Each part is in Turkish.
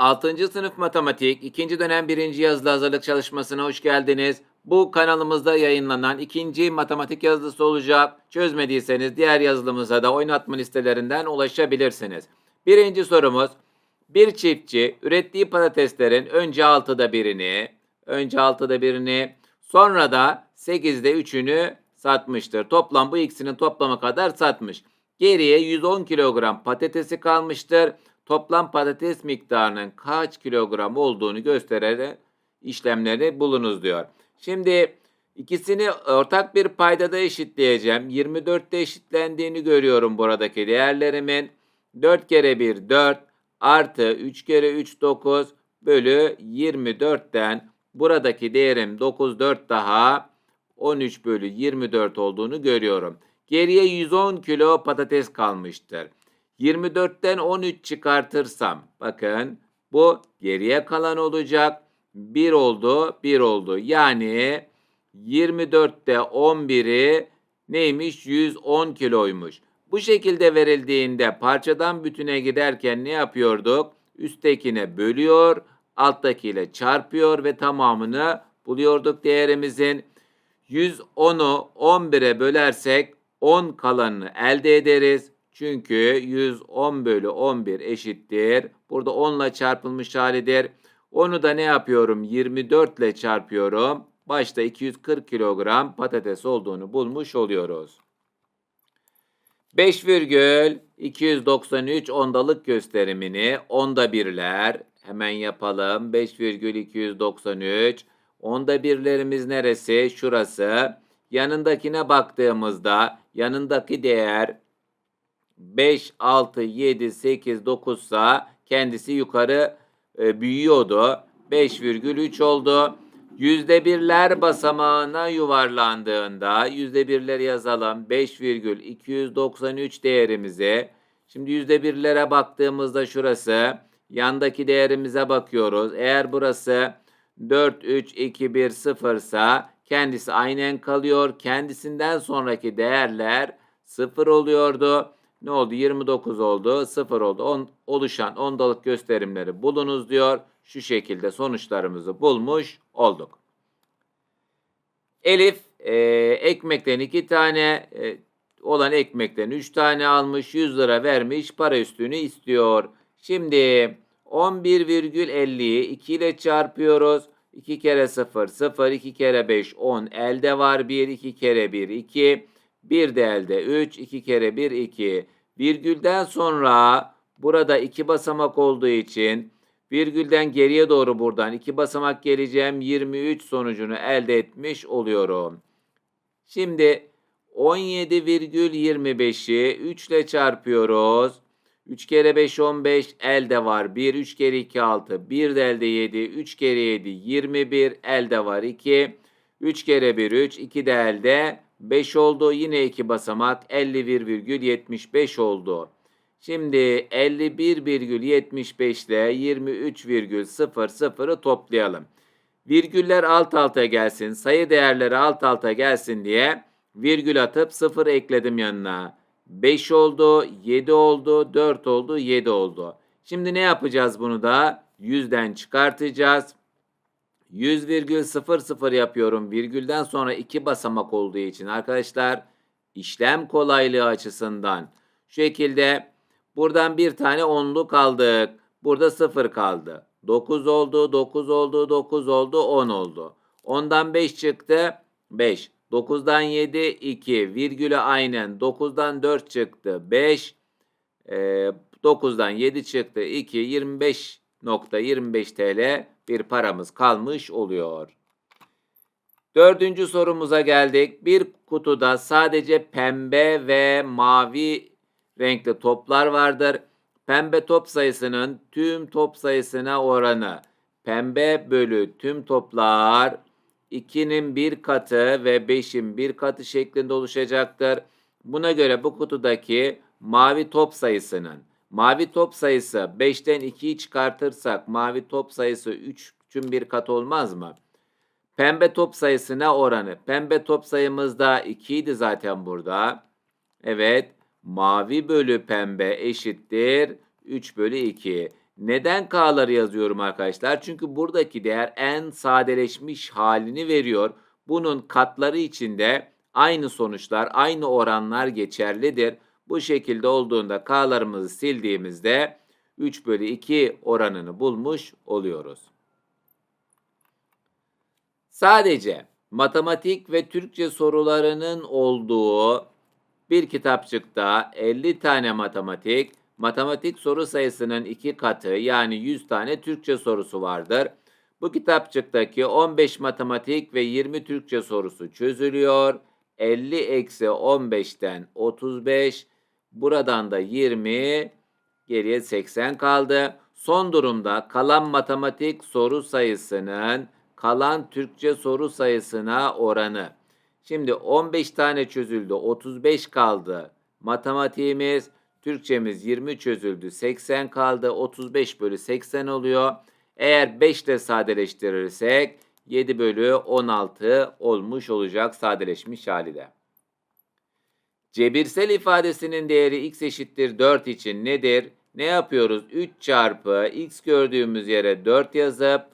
6. sınıf matematik 2. dönem 1. yazılı hazırlık çalışmasına hoş geldiniz. Bu kanalımızda yayınlanan ikinci matematik yazılısı olacak. Çözmediyseniz diğer yazılımıza da oynatma listelerinden ulaşabilirsiniz. Birinci sorumuz. Bir çiftçi ürettiği patateslerin önce 6'da birini, önce 6'da birini, sonra da 8'de 3'ünü satmıştır. Toplam bu ikisinin toplamı kadar satmış. Geriye 110 kilogram patatesi kalmıştır. Toplam patates miktarının kaç kilogram olduğunu göstererek işlemleri bulunuz diyor. Şimdi ikisini ortak bir paydada eşitleyeceğim. 24'te eşitlendiğini görüyorum buradaki değerlerimin. 4 kere 1 4 artı 3 kere 3 9 bölü 24'ten buradaki değerim 9 4 daha 13 bölü 24 olduğunu görüyorum. Geriye 110 kilo patates kalmıştır. 24'ten 13 çıkartırsam bakın bu geriye kalan olacak. 1 oldu 1 oldu. Yani 24'te 11'i neymiş? 110 kiloymuş. Bu şekilde verildiğinde parçadan bütüne giderken ne yapıyorduk? Üsttekine bölüyor, alttakiyle çarpıyor ve tamamını buluyorduk değerimizin. 110'u 11'e bölersek 10 kalanını elde ederiz. Çünkü 110 bölü 11 eşittir. Burada 10 ile çarpılmış halidir. Onu da ne yapıyorum? 24 ile çarpıyorum. Başta 240 kilogram patates olduğunu bulmuş oluyoruz. 5,293 ondalık gösterimini onda birler. Hemen yapalım. 5,293. Onda birlerimiz neresi? Şurası. Yanındakine baktığımızda yanındaki değer 5, 6, 7, 8, 9 sa kendisi yukarı e, büyüyordu. 5,3 oldu. Yüzde birler basamağına yuvarlandığında yüzde birleri yazalım. 5,293 değerimizi. Şimdi yüzde birlere baktığımızda şurası. Yandaki değerimize bakıyoruz. Eğer burası 4, 3, 2, 1, 0 ise kendisi aynen kalıyor. Kendisinden sonraki değerler 0 oluyordu. Ne oldu? 29 oldu. 0 oldu. On, oluşan ondalık gösterimleri bulunuz diyor. Şu şekilde sonuçlarımızı bulmuş olduk. Elif e, ekmekten 2 tane e, olan ekmekten 3 tane almış 100 lira vermiş para üstünü istiyor. Şimdi 11,50'yi 2 ile çarpıyoruz. 2 kere 0 0 2 kere 5 10 elde var 1 2 kere 1 2 1 de elde 3 2 kere 1 2 virgülden sonra burada 2 basamak olduğu için virgülden geriye doğru buradan 2 basamak geleceğim. 23 sonucunu elde etmiş oluyorum. Şimdi 17,25'i 3 ile çarpıyoruz. 3 kere 5 15 elde var 1 3 kere 2 6 1 de elde 7 3 kere 7 21 elde var 2 3 kere 1 3 2 de elde 5 oldu yine 2 basamak 51,75 oldu. Şimdi 51,75 ile 23,00'ı toplayalım. Virgüller alt alta gelsin, sayı değerleri alt alta gelsin diye virgül atıp 0 ekledim yanına. 5 oldu, 7 oldu, 4 oldu, 7 oldu. Şimdi ne yapacağız bunu da? 100'den çıkartacağız. 100,00 yapıyorum. Virgülden sonra 2 basamak olduğu için arkadaşlar işlem kolaylığı açısından şu şekilde buradan bir tane onluk aldık. Burada 0 kaldı. 9 oldu, 9 oldu, 9 oldu, 10 oldu. 10'dan 5 çıktı, 5. 9'dan 7 2 virgülü aynen 9'dan 4 çıktı 5 e, 9'dan 7 çıktı 2 25.25 TL bir paramız kalmış oluyor. Dördüncü sorumuza geldik. Bir kutuda sadece pembe ve mavi renkli toplar vardır. Pembe top sayısının tüm top sayısına oranı pembe bölü tüm toplar 2'nin bir katı ve 5'in bir katı şeklinde oluşacaktır. Buna göre bu kutudaki mavi top sayısının mavi top sayısı 5'ten 2'yi çıkartırsak mavi top sayısı 3'ün bir katı olmaz mı? Pembe top sayısına oranı. Pembe top sayımızda 2 idi zaten burada. Evet. Mavi bölü pembe eşittir 3 bölü 2. Neden K'ları yazıyorum arkadaşlar? Çünkü buradaki değer en sadeleşmiş halini veriyor. Bunun katları içinde aynı sonuçlar, aynı oranlar geçerlidir. Bu şekilde olduğunda K'larımızı sildiğimizde 3 bölü 2 oranını bulmuş oluyoruz. Sadece matematik ve Türkçe sorularının olduğu bir kitapçıkta 50 tane matematik, matematik soru sayısının iki katı yani 100 tane Türkçe sorusu vardır. Bu kitapçıktaki 15 matematik ve 20 Türkçe sorusu çözülüyor. 50 eksi 15'ten 35, buradan da 20, geriye 80 kaldı. Son durumda kalan matematik soru sayısının kalan Türkçe soru sayısına oranı. Şimdi 15 tane çözüldü, 35 kaldı. Matematiğimiz, Türkçemiz 20 çözüldü, 80 kaldı. 35 bölü 80 oluyor. Eğer 5 ile sadeleştirirsek 7 bölü 16 olmuş olacak sadeleşmiş hali de. Cebirsel ifadesinin değeri x eşittir 4 için nedir? Ne yapıyoruz? 3 çarpı x gördüğümüz yere 4 yazıp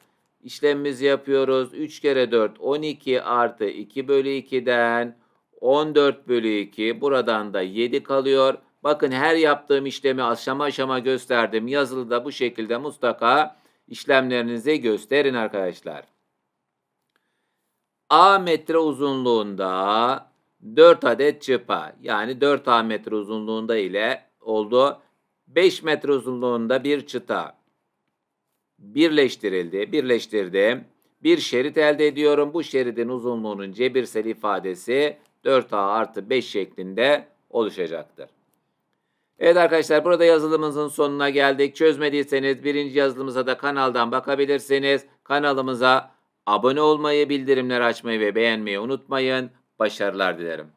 işlemimizi yapıyoruz. 3 kere 4 12 artı 2 bölü 2'den 14 bölü 2 buradan da 7 kalıyor. Bakın her yaptığım işlemi aşama aşama gösterdim. Yazılıda bu şekilde mutlaka işlemlerinizi gösterin arkadaşlar. A metre uzunluğunda 4 adet çıpa yani 4A metre uzunluğunda ile oldu. 5 metre uzunluğunda bir çıta birleştirildi. Birleştirdim. Bir şerit elde ediyorum. Bu şeridin uzunluğunun cebirsel ifadesi 4A artı 5 şeklinde oluşacaktır. Evet arkadaşlar burada yazılımımızın sonuna geldik. Çözmediyseniz birinci yazılımıza da kanaldan bakabilirsiniz. Kanalımıza abone olmayı, bildirimleri açmayı ve beğenmeyi unutmayın. Başarılar dilerim.